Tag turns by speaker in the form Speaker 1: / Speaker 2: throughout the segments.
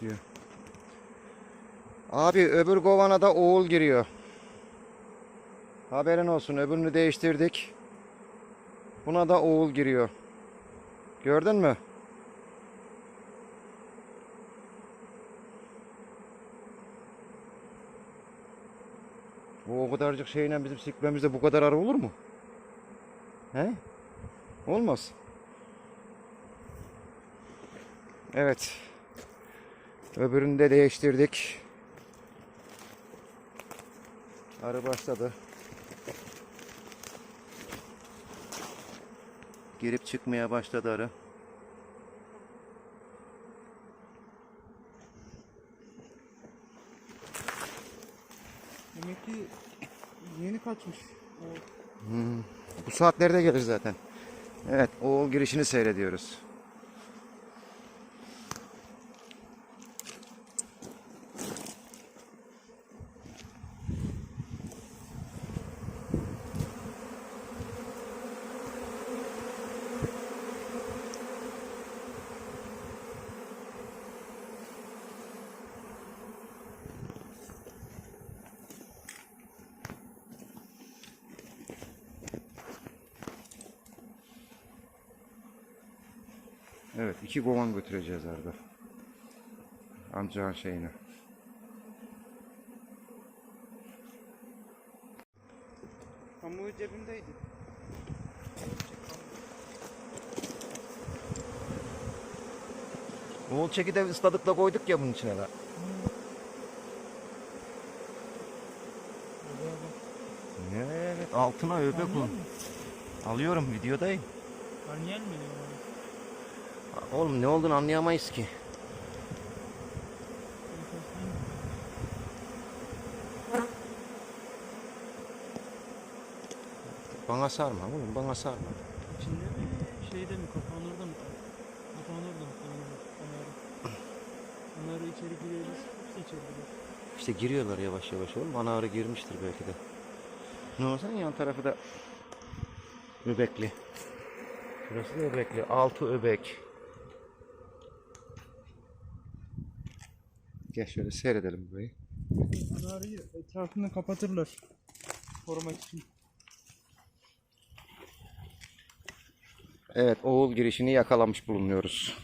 Speaker 1: başlıyor. Abi öbür kovana da oğul giriyor. Haberin olsun öbürünü değiştirdik. Buna da oğul giriyor. Gördün mü? O kadarcık şeyle bizim sikmemizde bu kadar arı olur mu? He? Olmaz. Evet. Öbürünü de değiştirdik. Arı başladı. Girip çıkmaya başladı arı.
Speaker 2: Demek ki yeni kaçmış. O
Speaker 1: Bu saatlerde gelir zaten. Evet, oğul girişini seyrediyoruz. Evet, iki kovan götüreceğiz arada. Amcağın şeyine.
Speaker 2: kamuoyu cebimdeydi.
Speaker 1: Oğul çeki de ısladıkla koyduk ya bunun içine de. Evet, altına öbek un. Alıyorum, videodayım.
Speaker 2: Karniyel mi diyor
Speaker 1: Oğlum ne olduğunu anlayamayız ki. Bana sarma oğlum, bana sarma.
Speaker 2: İçinde mi? Şeyde mi? Kapağın orada mı? Kapağın orada mı? Onları. Onları içeri gireriz. Hepsi içeri girer.
Speaker 1: İşte giriyorlar yavaş yavaş oğlum. Ana arı girmiştir belki de. Ne olsa yan tarafı da öbekli. Şurası da öbekli. Altı öbek. Gel şöyle seyredelim burayı.
Speaker 2: Anarıyı etrafını kapatırlar. Korumak için.
Speaker 1: Evet oğul girişini yakalamış bulunuyoruz.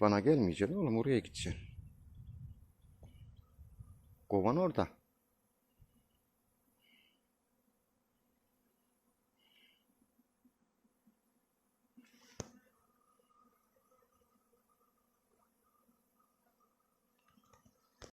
Speaker 1: Bana gelmeyeceksin oğlum oraya gideceksin. Kovan orada.